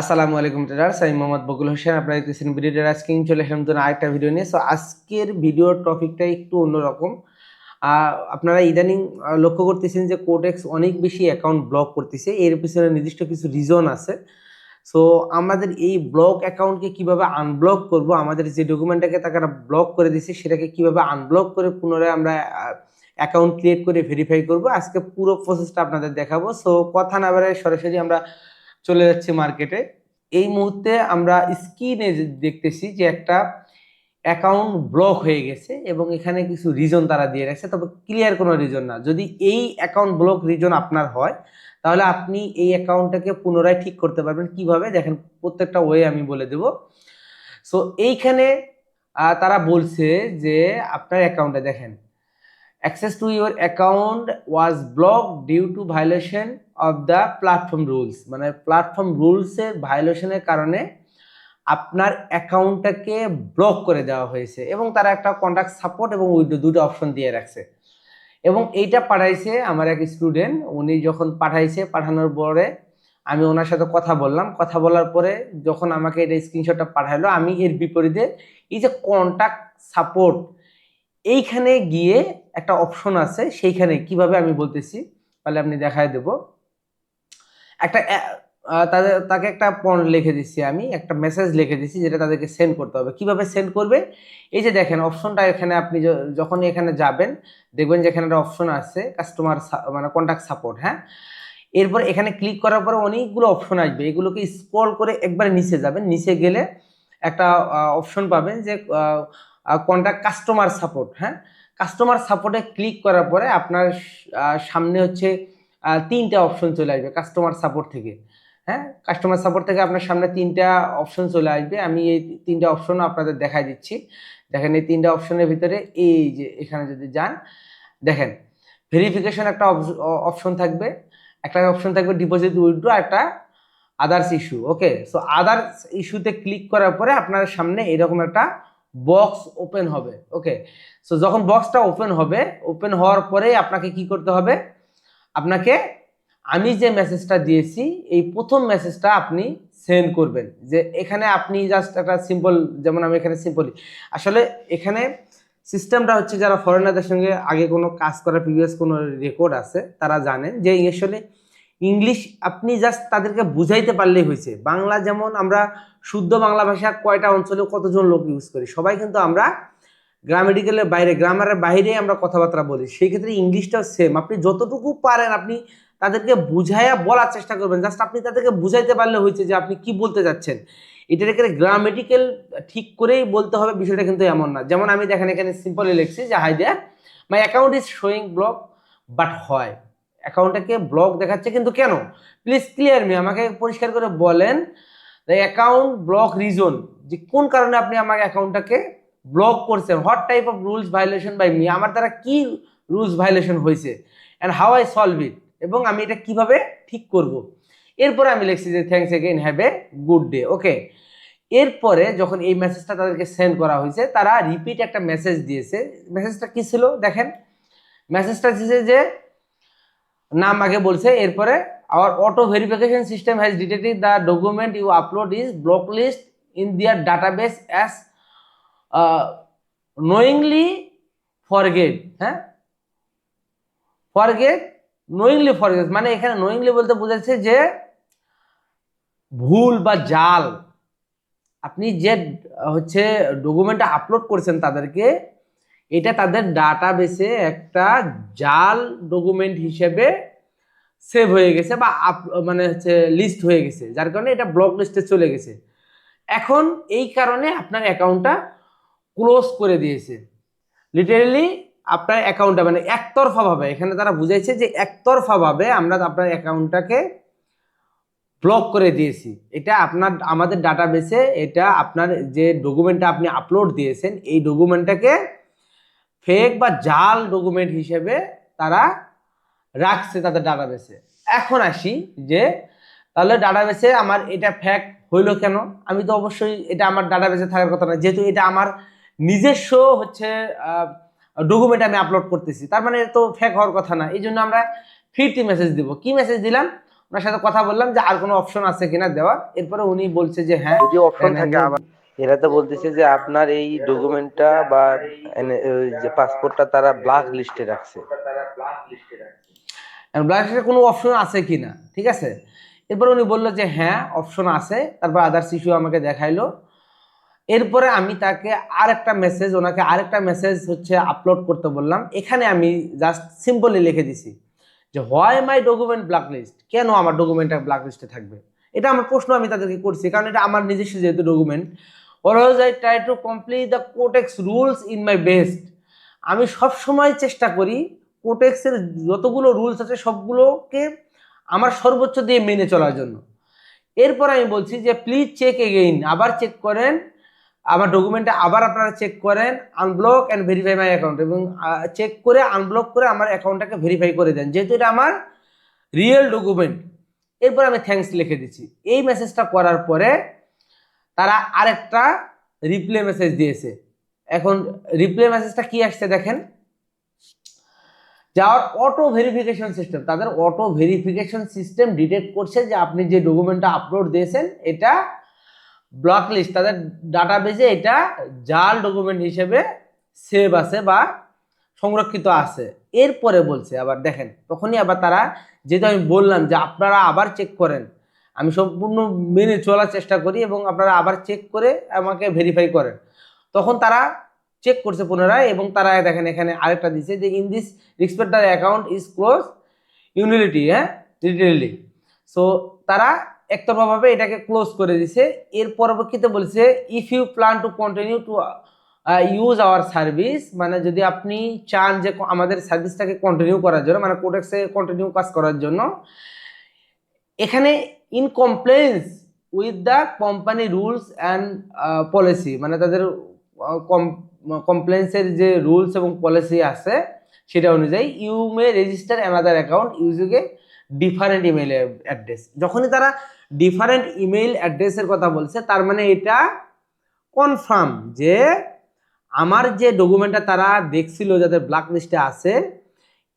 আসসালামু আলাইকুম ট্রেডার্স আমি মোহাম্মদ বকুল হোসেন, আপনারা দেখতেছেন ভিডিও ট্রেডার্স কিং চলে এসলাম নতুন আরেকটা ভিডিও নিয়ে। সো আজকের ভিডিওর টপিকটা একটু অন্যরকম। আপনারা ইদানিং লক্ষ্য করতেছেন যে কোটেক্স অনেক বেশি অ্যাকাউন্ট ব্লক করতেছে। এর পিছনে নির্দিষ্ট কিছু রিজন আছে। সো আমাদের এই ব্লক অ্যাকাউন্টকে কীভাবে আনব্লক করব, আমাদের যে ডকুমেন্টটাকে তারা ব্লক করে দিছে, সেটাকে কীভাবে আনব্লক করে পুনরায় আমরা অ্যাকাউন্ট ক্রিয়েট করে ভেরিফাই করব, আজকে পুরো প্রসেসটা আপনাদের দেখাবো। সো কথা না বাড়ায় সরাসরি আমরা চলে যাচ্ছে মার্কেটে এই মুহূর্তে আমরা স্ক্রিনে দেখতেছি যে একটা অ্যাকাউন্ট ব্লক হয়ে গেছে এবং এখানে কিছু রিজন তারা দিয়ে রাখছে, তবে ক্লিয়ার কোনো রিজন না। যদি এই অ্যাকাউন্ট ব্লক রিজন আপনার হয়, তাহলে আপনি এই অ্যাকাউন্টটাকে পুনরায় ঠিক করতে পারবেন। কীভাবে? দেখেন, প্রত্যেকটা ওয়ে আমি বলে দেব। সো এইখানে তারা বলছে যে আপনার অ্যাকাউন্টে দেখেন access to your account was blocked due to violation of the platform rules. মানে প্ল্যাটফর্ম রুলসের ভায়োলেশনের কারণে আপনার অ্যাকাউন্টটাকে ব্লক করে দেওয়া হয়েছে এবং তারা একটা কন্ট্যাক্ট সাপোর্ট এবং উইডো দুটো অপশন দিয়ে রাখছে। এবং এইটা পাঠাইছে আমার এক স্টুডেন্ট উনি যখন পাঠাইছে, পাঠানোর পরে আমি ওনার সাথে কথা বললাম। কথা বলার পরে যখন আমাকে এটা স্ক্রিনশটটা পাঠালো, আমি এর বিপরীতে এই যে কন্ট্যাক্ট সাপোর্ট এইখানে গিয়ে একটা অপশন আছে, সেইখানে কীভাবে আমি বলতেছি, তাহলে আপনি দেখায় দেব। একটা তাদের, তাকে একটা পণ লিখে দিচ্ছি আমি, একটা মেসেজ লিখে দিচ্ছি যেটা তাদেরকে সেন্ড করতে হবে। কীভাবে সেন্ড করবে? এই যে দেখেন অপশনটা এখানে আপনি যখন এখানে যাবেন, দেখবেন যে এখানে একটা অপশন আছে কাস্টমার মানে কন্ট্যাক্ট সাপোর্ট হ্যাঁ? এরপর এখানে ক্লিক করার পরে অনেকগুলো অপশন আসবে। এগুলোকে স্ক্রল করে একবার নিচে যাবেন। নিচে গেলে একটা অপশন পাবেন যে কন্ট্যাক্ট কাস্টমার সাপোর্ট হ্যাঁ? কাস্টমার সাপোর্টে ক্লিক করার পরে আপনার সামনে হচ্ছে তিনটা অপশন চলে আসবে কাস্টমার সাপোর্ট থেকে। হ্যাঁ? কাস্টমার সাপোর্ট থেকে আপনার সামনে তিনটা অপশন চলে আসবে। আমি এই তিনটা অপশন আপনাদের দেখাই দিচ্ছি। দেখেন এই তিনটা অপশনের ভিতরে এই যে এখানে যদি যান, দেখেন ভেরিফিকেশন একটা অপশন থাকবে। একটা অপশন থাকবে ডিপোজিট উইথড্র একটা others issue okay so others ইস্যুতে ক্লিক করার পরে আপনার সামনে এরকম একটা বক্স ওপেন হবে ওকে সো যখন বক্সটা ওপেন হবে ওপেন হওয়ার পরে আপনাকে কি করতে হবে? আপনাকে আমি যে মেসেজটা দিয়েছি, এই প্রথম মেসেজটা আপনি সেন্ড করবেন। যে এখানে আপনি জাস্ট একটা সিম্পল যেমন আমি এখানে সিম্পলি আসলে এখানে সিস্টেমটা হচ্ছে যারা ফরেনারদের সঙ্গে আগে কোনো কাজ করার প্রিভিয়াস কোনো রেকর্ড আছে, তারা জানেন যে আসলে ইংলিশ আপনি জাস্ট তাদেরকে বুঝাইতে পারলেই হয়েছে। বাংলা যেমন আমরা শুদ্ধ বাংলা ভাষা কয়টা অঞ্চলে কতজন লোক ইউজ করি? সবাই কিন্তু আমরা গ্রামেটিক্যালের বাইরে গ্রামারের বাইরে আমরা কথাবার্তা বলি। সেই ক্ষেত্রে ইংলিশটাও সেম আপনি যতটুকু পারেন, আপনি তাদেরকে বুঝাইয়া বলার চেষ্টা করবেন। জাস্ট আপনি তাদেরকে বুঝাইতে পারলে হয়েছে যে আপনি কি বলতে যাচ্ছেন। এটার এখানে গ্রামেটিক্যাল ঠিক করেই বলতে হবে, বিষয়টা কিন্তু এমন না। যেমন আমি দেখেন এখানে সিম্পলি লিখছি যে hi there my account is showing block but হয় অ্যাকাউন্টটাকে ব্লক দেখাচ্ছে কিন্তু কেন? প্লিজ ক্লিয়ার মি আমাকে পরিষ্কার করে বলেন অ্যাকাউন্ট ব্লক রিজন যে কোন কারণে আপনি আমার অ্যাকাউন্টটাকে ব্লক করছেন? What type of rules violation by me আমার দ্বারা কি রুলস ভাইলেশন হয়েছে? And how I solve it এবং আমি এটা কীভাবে ঠিক করব? এরপরে আমি লিখছি যে thanks again have a good day okay এরপরে যখন এই মেসেজটা তাদেরকে সেন্ড করা হয়েছে, তারা রিপিট একটা মেসেজ দিয়েছে। মেসেজটা কি ছিল? দেখেন। মেসেজটা দিয়েছে যে, নাম আগে বলছে, এরপরে our auto verification system has detected the document you upload is block list in their database as knowingly forget হ্যাঁ? ফরগেট নোয়িংলি ফরগেট মানে এখানে নোয়িংলি বলতে বোঝাচ্ছে যে ভুল বা জাল। আপনি যে, হচ্ছে ডকুমেন্টটা আপলোড করছেন তাদেরকে, এটা তাদের ডাটাবেসে একটা জাল ডকুমেন্ট হিসেবে সেভ হয়ে গেছে বা আপ- মানে হচ্ছে লিস্ট হয়ে গেছে, যার কারণে এটা ব্লক লিস্টে চলে গেছে। এখন এই কারণে আপনার অ্যাকাউন্টটা ক্লোজ করে দিয়েছে। লিটারেলি আপনার অ্যাকাউন্টটা মানে একতরফাভাবে এখানে তারা বুঝাইছে যে একতরফাভাবে আমরা আপনার অ্যাকাউন্টটাকে ব্লক করে দিয়েছি। এটা আপনার, আমাদের ডাটাবেসে এটা আপনার যে ডকুমেন্টটা আপনি আপলোড দিয়েছেন, এই ডকুমেন্টটাকে ফেক বা জাল ডকুমেন্ট হিসেবে তারা রাখছে তাদের ডাটাবেসে এখন আসি যে তাহলে ডাটাবেসে আমার এটা ফ্যাক হইল কেন? আমি তো অবশ্যই এটা আমার ডাটাবেসে থাকার কথা না যেহেতু এটা আমার নিজস্ব হচ্ছে ডকুমেন্ট আমি আপলোড করতেছি। তার মানে তো ফ্যাক হওয়ার কথা না। এই জন্য আমরা ফিরতি মেসেজ দিব। কি মেসেজ দিলাম? ওনার সাথে কথা বললাম যে আর কোনো অপশন আছে কিনা দেওয়ার। এরপরে উনি বলছে যে হ্যাঁ যদি অপশন থাকে আবার। এরা তো বলতেছে যে আপনার এই ডকুমেন্টটা বা যে পাসপোর্টটা তারা ব্ল্যাক লিস্টে রাখছে। ব্লাস্টের কোনো অপশন আছে কি না? ঠিক আছে? এরপর উনি বলল যে হ্যাঁ অপশন আছে। তারপর আদার্স ইস্যু আমাকে দেখাইলো। এরপরে আমি তাকে আরেকটা মেসেজ ওনাকে আরেকটা মেসেজ হচ্ছে আপলোড করতে বললাম। এখানে আমি জাস্ট সিম্পলি লিখে দিছি যে why my document black list কেন আমার ডকুমেন্টটা ব্ল্যাক লিস্টে থাকবে? এটা আমার প্রশ্ন আমি তাদেরকে করছি, কারণ এটা আমার নিজস্ব যেহেতু document always I try to complete the Quotex rules in my best আমি সব সময় চেষ্টা করি কোটেক্সের যতগুলো রুলস আছে সবগুলোকে আমার সর্বোচ্চ দিয়ে মেনে চলার জন্য। এরপর আমি বলছি যে প্লিজ চেক এগেইন আবার চেক করেন, আমার ডকুমেন্টে আবার আপনারা চেক করেন unblock and verify my account এবং চেক করে আনব্লক করে আমার অ্যাকাউন্টটাকে ভেরিফাই করে দেন, যেহেতু এটা আমার রিয়েল ডকুমেন্ট এরপর আমি থ্যাঙ্কস লিখে দিচ্ছি। এই মেসেজটা করার পরে তারা আরেকটা রিপ্লে মেসেজ দিয়েছে। এখন রিপ্লে মেসেজটা কি আসছে দেখেন। যাওয়ার অটো ভেরিফিকেশন সিস্টেম তাদের অটো ভেরিফিকেশন সিস্টেম ডিটেক্ট করছে যে আপনি যে ডকুমেন্টটা আপলোড দিয়েছেন, এটা ব্লক লিস্ট তাদের ডাটাবেজে এটা জাল ডকুমেন্ট হিসেবে সেভ আছে বা সংরক্ষিত আছে। এরপরে বলছে, আবার দেখেন, তখনই আবার তারা, যেহেতু আমি বললাম যে আপনারা আবার চেক করেন, আমি সম্পূর্ণ মেনে চলার চেষ্টা করি এবং আপনারা আবার চেক করে আমাকে ভেরিফাই করেন, তখন তারা চেক করছে পুনরায় এবং তারা দেখেন এখানে আরেকটা দিছে যে in this respect your account is close unilaterally হ্যাঁ? রিটেলি সো তারা একতরফাভাবে এটাকে ক্লোজ করে দিছে। এর পরবর্তীতে বলছে if you plan to continue to use our service মানে যদি আপনি চান যে আমাদের সার্ভিসটাকে কন্টিনিউ করার জন্য মানে কোডেক্সে কন্টিনিউ কাজ করার জন্য, এখানে in compliance with the company rules and policy মানে তাদের কমপ্লেন্সের যে রুলস এবং পলিসি আছে, সেটা অনুযায়ী you may register another account using a different email address যখনই তারা ডিফারেন্ট ইমেল অ্যাড্রেসের কথা বলছে, তার মানে এটা কনফার্ম যে আমার যে ডকুমেন্টটা তারা দেখছিল যাদের ব্ল্যাক লিস্টে আছে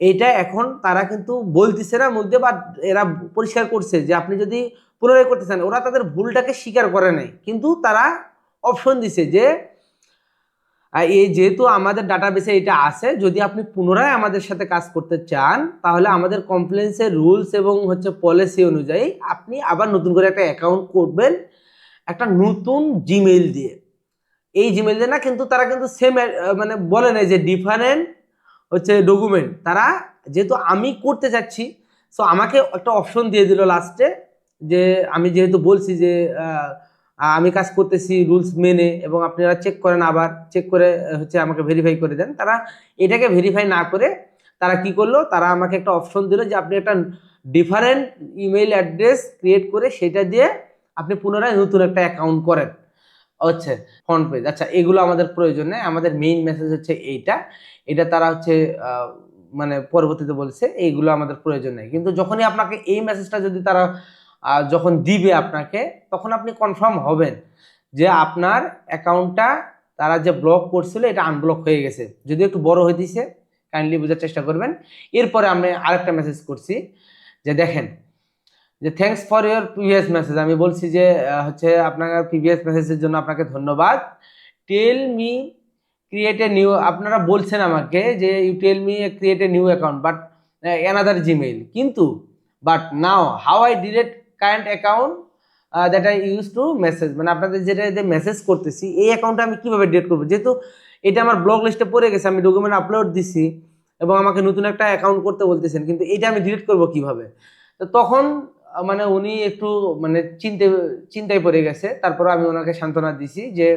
এইটা এখন তারা কিন্তু বলতেছে না, মধ্যে বা এরা পরিষ্কার করছে যে আপনি যদি পুনরায় করতে চান, ওরা তাদের ভুলটাকে স্বীকার করে নাই। কিন্তু তারা অপশন দিছে যে এই যেহেতু আমাদের ডাটাবেসে এটা আছে, যদি আপনি পুনরায় আমাদের সাথে কাজ করতে চান, তাহলে আমাদের কমপ্লেন্সের রুলস এবং হচ্ছে পলিসি অনুযায়ী আপনি আবার নতুন করে একটা অ্যাকাউন্ট করবেন, একটা নতুন জিমেইল দিয়ে। এই জিমেইল দিয়ে না, কিন্তু তারা কিন্তু সেম মানে বলে নাই যে ডিফারেন্ট হচ্ছে ডকুমেন্ট তারা যেহেতু আমি করতে চাচ্ছি সো আমাকে একটা অপশন দিয়ে দিল লাস্টে যে আমি যেহেতু বলছি যে আমি কাজ করতেছি রুলস মেনে এবং আপনারা চেক করেন আবার চেক করে হচ্ছে আমাকে ভেরিফাই করে দেন। তারা এটাকে ভেরিফাই না করে তারা কি করল? তারা আমাকে একটা অপশন দিল যে আপনি একটা ডিফারেন্ট ইমেইল অ্যাড্রেস ক্রিয়েট করে সেটা দিয়ে আপনি পুনরায় নতুন একটা অ্যাকাউন্ট করেন। হচ্ছে ফ্রন্ট পেজ আচ্ছা এগুলো আমাদের প্রয়োজন নেই। আমাদের মেইন মেসেজ হচ্ছে এইটা। এটা তারা হচ্ছে মানে পরবর্তীতে বলছে এইগুলো আমাদের প্রয়োজন নেই। কিন্তু যখনই আপনাকে এই মেসেজটা যদি তারা যখন দিবে আপনাকে, তখন আপনি কনফার্ম হবেন যে আপনার অ্যাকাউন্টটা তারা যে ব্লক করছিল, এটা আনব্লক হয়ে গেছে। যদি একটু বড় হয়ে দিছে কাইন্ডলি বোঝার চেষ্টা করবেন। এরপরে আমি আরেকটা মেসেজ করছি যে দেখেন, যে thanks for your previous message আমি বলছি যে হচ্ছে আপনার প্রিভিয়াস মেসেজের জন্য আপনাকে ধন্যবাদ। Tell me create a new আপনারা বলছেন আমাকে যে you tell me create a new account but another Gmail কিন্তু but now how I delete current account that I use to message মানে আপনাদের যেটা যে মেসেজ করতেছি, এই অ্যাকাউন্টটা আমি কীভাবে ডিলেট করব? যেহেতু এটা আমার ব্লক লিস্টে পড়ে গেছে, আমি ডকুমেন্ট আপলোড দিছি এবং আমাকে নতুন একটা অ্যাকাউন্ট করতে বলতেছেন, কিন্তু এটা আমি ডিলিট করব কীভাবে? তো তখন মানে উনি একটু মানে চিন্তে, চিন্তায় পড়ে গেছে। তারপর আমি ওনাকে সান্ত্বনা দিছি যে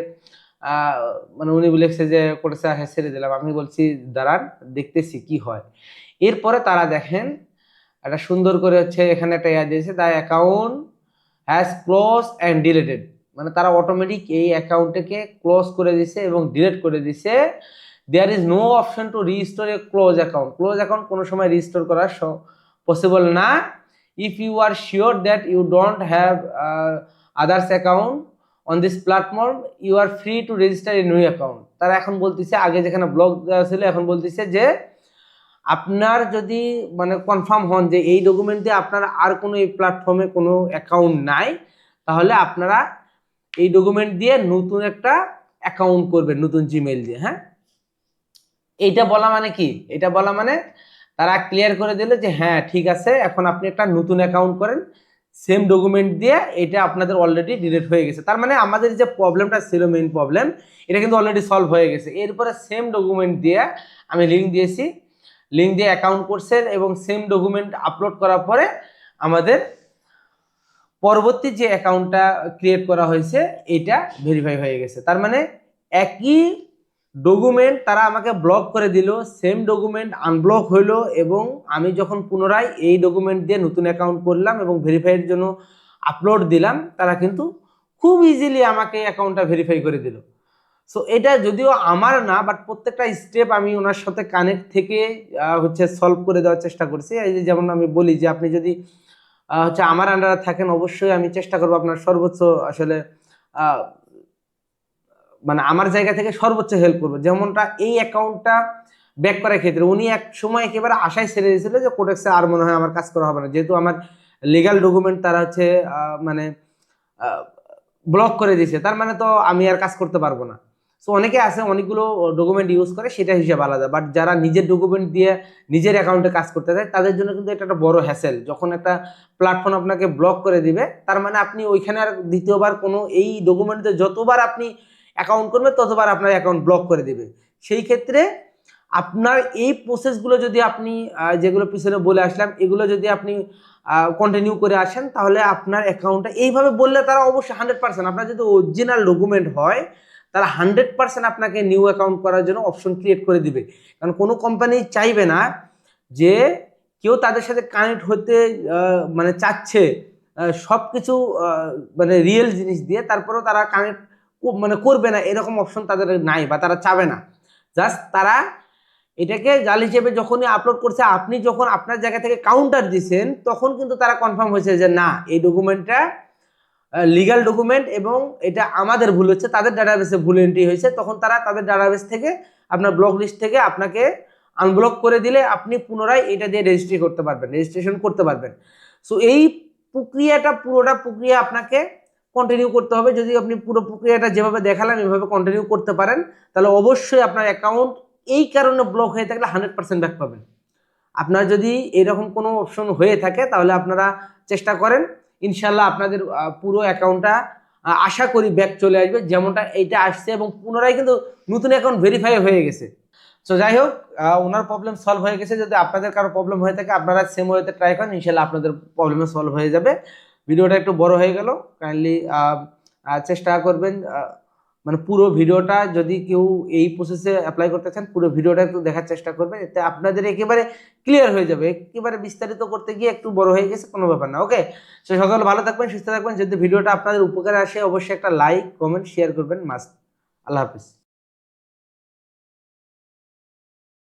মানে উনি বলেছে যে, করেছে হ্যাঁ ছেড়ে দিলাম। আমি বলছি, দাঁড়ান, দেখতেছি কি হয়। এরপরে তারা দেখেন একটা সুন্দর করে হচ্ছে এখানে একটা ইয়া দিয়েছে the account has close and deleted মানে তারা অটোমেটিক এই অ্যাকাউন্টটাকে ক্লোজ করে দিছে এবং ডিলেট করে দিছে there is no option to restore a close account close account কোনো সময় রিস্টোর করা পসিবল না। If you are sure that you don't have others account on this platform you are free to register a new account তারা এখন বলতেছে, আগে যেখানে blog দেওয়া ছিল, এখন বলতেছে যে আপনার যদি মানে কনফার্ম হন যে এই ডকুমেন্ট দিয়ে আপনার আর কোনো এই প্ল্যাটফর্মে কোনো অ্যাকাউন্ট নাই, তাহলে আপনারা এই ডকুমেন্ট দিয়ে নতুন একটা অ্যাকাউন্ট করবেন, নতুন জিমেইল দিয়ে হ্যাঁ? এইটা বলা মানে কি? এটা বলা মানে তারা ক্লিয়ার করে দিল যে হ্যাঁ ঠিক আছে, এখন আপনি একটা নতুন অ্যাকাউন্ট করেন সেম ডকুমেন্ট দিয়ে এটা আপনাদের অলরেডি ডিলিট হয়ে গেছে। তার মানে আমাদের যে প্রবলেমটা ছিল মেইন প্রবলেম এটা কিন্তু অলরেডি সলভ হয়ে গেছে। এরপরে সেম ডকুমেন্ট দিয়ে আমি লিঙ্ক দিয়েছি লিঙ্ক দিয়ে অ্যাকাউন্ট করছেন এবং সেম ডকুমেন্ট আপলোড করার পরে আমাদের পরবর্তী যে অ্যাকাউন্টটা ক্রিয়েট করা হয়েছে, এটা ভেরিফাই হয়ে গেছে। তার মানে একই ডকুমেন্ট তারা আমাকে ব্লক করে দিল সেম ডকুমেন্ট আনব্লক হইল এবং আমি যখন পুনরায় এই ডকুমেন্ট দিয়ে নতুন অ্যাকাউন্ট করলাম এবং ভেরিফাইয়ের জন্য আপলোড দিলাম, তারা কিন্তু খুব ইজিলি আমাকে অ্যাকাউন্টটা ভেরিফাই করে দিল। সো এটা যদিও আমার না বাট প্রত্যেকটা স্টেপ আমি ওনার সাথে কানেক্ট থেকে হচ্ছে সলভ করে দেওয়ার চেষ্টা করছি। এই যেমন আমি বলি যে আপনি যদি হচ্ছে আমার আন্ডারে থাকেন, অবশ্যই আমি চেষ্টা করব আপনার সর্বোচ্চ আসলে মানে আমার জায়গা থেকে সর্বোচ্চ হেল্প করব। যেমনটা এই অ্যাকাউন্টটা ব্যাক করার ক্ষেত্রে উনি এক সময় একেবারে আশায় ছেড়ে দিয়েছিল যে কোটেক্সে আর মনে হয় আমার কাজ করা হবে না। যেহেতু আমার লিগাল ডকুমেন্ট তারা হচ্ছে মানে ব্লক করে দিয়েছে। তার মানে তো আমি আর কাজ করতে পারব না। সো অনেকে আছে, অনেকগুলো ডকুমেন্ট ইউজ করে সেটা হিসাব আলাদা। বাট যারা নিজের ডকুমেন্ট দিয়ে নিজের অ্যাকাউন্টে কাজ করতে চায়, তাদের জন্য কিন্তু এটা একটা বড় হ্যাসেল যখন একটা প্ল্যাটফর্ম আপনাকে ব্লক করে দিবে, তার মানে আপনি ওইখানে আর দ্বিতীয়বার কোনো এই ডকুমেন্ট যতবার আপনি অ্যাকাউন্ট করবেন ততবার আপনার অ্যাকাউন্ট ব্লক করে দিবে। সেই ক্ষেত্রে আপনার এই প্রসেসগুলো যদি আপনি যেগুলো পিছনে বলে আসলাম, এগুলো যদি আপনি কন্টিনিউ করে আসেন, তাহলে আপনার অ্যাকাউন্টটা এইভাবে বললে তারা অবশ্যই হান্ড্রেড পার্সেন্ট আপনার যদি অরিজিনাল ডকুমেন্ট হয় তারা হান্ড্রেড পার্সেন্ট আপনাকে নিউ অ্যাকাউন্ট করার জন্য অপশন ক্রিয়েট করে দিবে। কারণ কোনো কোম্পানি চাইবে না যে কেউ তাদের সাথে কানেক্ট হতে মানে চাচ্ছে সব কিছু মানে রিয়েল জিনিস দিয়ে তারপরেও তারা কানেক্ট মানে করবে না, এরকম অপশন তাদের নাই বা তারা চাবে না। জাস্ট তারা এটাকে জাল হিসেবে যখনই আপলোড করছে, আপনি যখন আপনার জায়গা থেকে কাউন্টার দিছেন, তখন কিন্তু তারা কনফার্ম হয়েছে যে না, এই ডকুমেন্টটা লিগাল ডকুমেন্ট এবং এটা আমাদের ভুল হচ্ছে, তাদের ডাটাবেসে ভুল এন্ট্রি হয়েছে, তখন তারা তাদের ডাটাবেস থেকে আপনার ব্লক লিস্ট থেকে আপনাকে আনব্লক করে দিলে আপনি পুনরায় এটা দিয়ে রেজিস্ট্রি করতে পারবেন রেজিস্ট্রেশন করতে পারবেন। সো এই প্রক্রিয়াটা, পুরোটা প্রক্রিয়া আপনাকে কন্টিনিউ করতে হবে। যদি আপনি পুরো প্রক্রিয়াটা যেভাবে দেখালাম, এভাবে কন্টিনিউ করতে পারেন, তাহলে অবশ্যই আপনার অ্যাকাউন্ট এই কারণে ব্লক হয়ে থাকলে হান্ড্রেড পার্সেন্ট ব্যাক পাবেন। আপনার যদি এরকম কোনো অপশন হয়ে থাকে, তাহলে আপনারা চেষ্টা করেন ইনশাল্লাহ আপনাদের পুরো অ্যাকাউন্টটা আশা করি ব্যাক চলে আসবে। যেমনটা এইটা আসছে এবং পুনরায় কিন্তু নতুন অ্যাকাউন্ট ভেরিফাই হয়ে গেছে। সো যাই হোক ওনার প্রবলেম সলভ হয়ে গেছে। যদি আপনাদের কারও প্রবলেম হয়ে থাকে, আপনারা সেম ওয়েতে ট্রাই করেন ইনশাল্লাহ আপনাদের প্রবলেম সলভ হয়ে যাবে। ভিডিওটা একটু বড় হয়ে গেল। কাইন্ডলি চেষ্টা করবেন মানে পুরো ভিডিওটা যদি কেউ এই প্রসেসে অ্যাপ্লাই করতে চান, পুরো ভিডিওটা একটু দেখার চেষ্টা করবেন, এতে আপনাদের একেবারে ক্লিয়ার হয়ে যাবে। একেবারে বিস্তারিত করতে গিয়ে একটু বড় হয়ে গেছে, কোনো ব্যাপার না ওকে সে সকল ভালো থাকবেন, সুস্থ থাকবেন। যদি ভিডিওটা আপনাদের উপকারে আসে, অবশ্যই একটা লাইক কমেন্ট শেয়ার করবেন। মাস্ট। আল্লাহ হাফিজ।